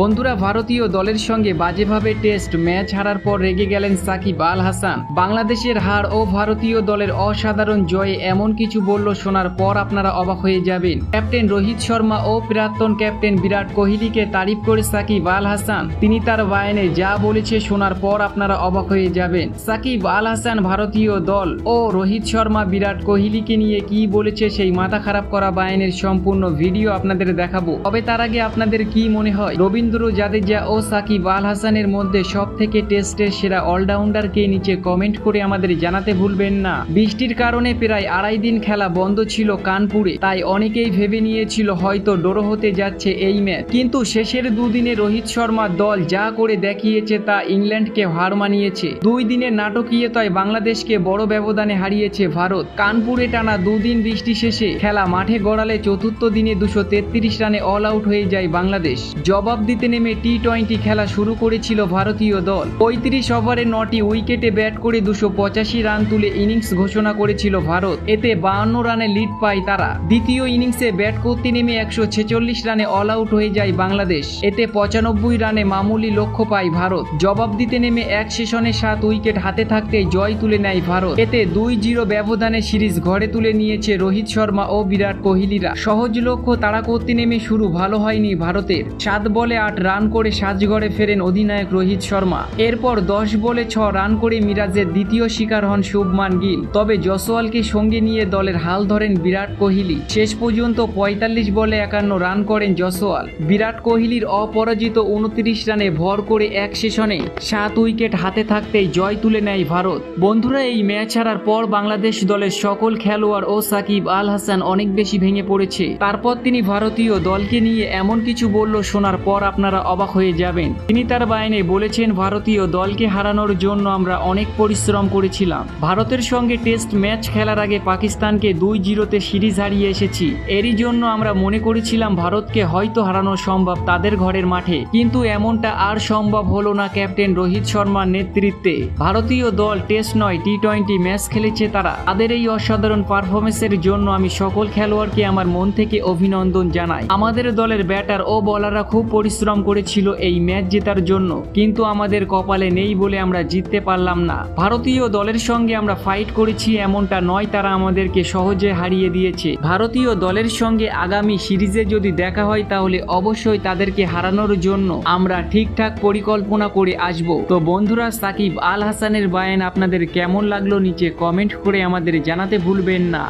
বন্ধুরা ভারতীয় দলের সঙ্গে বাজেভাবে টেস্ট ম্যাচ হারার পর রেগে গেলেন সাকিব আল হাসান। বাংলাদেশের হার ও ভারতীয় দলের অসাধারণ জয়ে এমন কিছু বলল শোনার পর আপনারা অবাক হয়ে যাবেন। ক্যাপ্টেন রোহিত শর্মা ও প্রাক্তন ক্যাপ্টেন বিরাট কোহলিকে তারিফ করে সাকিব আল হাসান। তিনি তার বায়ানে যা বলেছে শোনার পর আপনারা অবাক হয়ে যাবেন। সাকিব আল হাসান ভারতীয় দল ও রোহিত শর্মা বিরাট কোহলিকে নিয়ে কি বলেছে সেই মাথা খারাপ করা বায়নের সম্পূর্ণ ভিডিও আপনাদের দেখাবো। তবে তার আগে আপনাদের কি মনে হয়? রবীন্দ্র জাদেজা ও সাকিব আল হাসানের মধ্যে সব থেকে টেস্টের সেরা অলরাউন্ডার কে নিচে কমেন্ট করে আমাদের জানাতে ভুলবেন না। বৃষ্টির কারণে প্রায় আড়াই দিন খেলা বন্ধ ছিল কানপুরে, তাই অনেকেই ভেবে নিয়েছিল হয়তো ডোরো হতে যাচ্ছে এই ম্যাচ। কিন্তু শেষের দুদিনে রোহিত শর্মার দল যা করে দেখিয়েছে তা ইংল্যান্ডকে হার মানিয়েছে। দুই দিনের নাটকীয়তায় বাংলাদেশকে বড় ব্যবধানে হারিয়েছে ভারত। কানপুরে টানা দুদিন বৃষ্টি শেষে খেলা মাঠে গড়ালে চতুর্থ দিনে দুশো রানে অল আউট হয়ে যায় বাংলাদেশ। জবাব দিতে নেমে টি টোয়েন্টি খেলা শুরু করেছিল ভারতীয় দল। পঁয়ত্রিশ ওভারে নটি উইকেটে ব্যাট করে দুশো পঁচাশি রান তুলে ইনিংস ঘোষণা করেছিল ভারত। এতে বাহান্ন রানে লিড পায় তারা। দ্বিতীয় ইনিংসে ব্যাট করতে নেমে একশো ছেচল্লিশ রানে অল আউট হয়ে যায় বাংলাদেশ। এতে পঁচানব্বই রানে মামুলি লক্ষ্য পায় ভারত। জবাব দিতে নেমে এক সেশনে সাত উইকেট হাতে থাকতে জয় তুলে নেয় ভারত। এতে দুই জিরো ব্যবধানে সিরিজ ঘরে তুলে নিয়েছে রোহিত শর্মা ও বিরাট কোহলিরা। সহজ লক্ষ্য তাড়া করতে নেমে শুরু ভালো হয়নি ভারতের। সাত বলে আট রান করে সাজঘরে ফেরেন অধিনায়ক রোহিত শর্মা। এরপর দশ বলে ছ রান করে মিরাজের দ্বিতীয় শিকার হন শুভমান গিল। তবে জসওয়ালকে সঙ্গে নিয়ে দলের হাল ধরেন বিরাট কোহলি। শেষ পর্যন্ত পঁয়তাল্লিশ বলে একান্ন রান করেন জসওয়াল বিরাট কোহলির অপরাজিত উনত্রিশ রানে ভর করে এক সেশনে সাত উইকেট হাতে থাকতেই জয় তুলে নেয় ভারত। বন্ধুরা, এই ম্যাচ হারার পর বাংলাদেশ দলের সকল খেলোয়াড় ও সাকিব আল হাসান অনেক বেশি ভেঙে পড়েছে। তারপর তিনি ভারতীয় দলকে নিয়ে এমন কিছু বলল শোনার পর আপনারা অবাক হয়ে যাবেন। তিনি তার বায়নে বলেছেন, ভারতীয় দলকে হারানোর জন্য আমরা অনেক পরিশ্রম করেছিলাম। ভারতের সঙ্গে টেস্ট ম্যাচ খেলার আগে পাকিস্তানকে দুই জিরোতে সিরিজ হারিয়ে এসেছি। এরই জন্য আমরা মনে করেছিলাম, ভারতকে হয়তো হারানো সম্ভব তাদের ঘরের মাঠে। কিন্তু এমনটা আর সম্ভব হলো না ক্যাপ্টেন রোহিত শর্মার নেতৃত্বে। ভারতীয় দল টেস্ট নয় টি টোয়েন্টি ম্যাচ খেলেছে তারা। তাদের এই অসাধারণ পারফরমেন্সের জন্য আমি সকল খেলোয়াড়কে আমার মন থেকে অভিনন্দন জানাই। আমাদের দলের ব্যাটার ও বলাররা খুব পরিশ্রম করেছিল এই ম্যাচ জেতার জন্য। কিন্তু আমাদের কপালে নেই বলে আমরা জিততে পারলাম না। ভারতীয় দলের সঙ্গে আমরা ফাইট করেছি এমনটা নয়, তারা আমাদেরকে সহজে হারিয়ে দিয়েছে। ভারতীয় দলের সঙ্গে আগামী সিরিজে যদি দেখা হয়, তাহলে অবশ্যই তাদেরকে হারানোর জন্য আমরা ঠিকঠাক পরিকল্পনা করে আসব। তো বন্ধুরা, সাকিব আল হাসানের বায়ান আপনাদের কেমন লাগল নিচে কমেন্ট করে আমাদের জানাতে ভুলবেন না।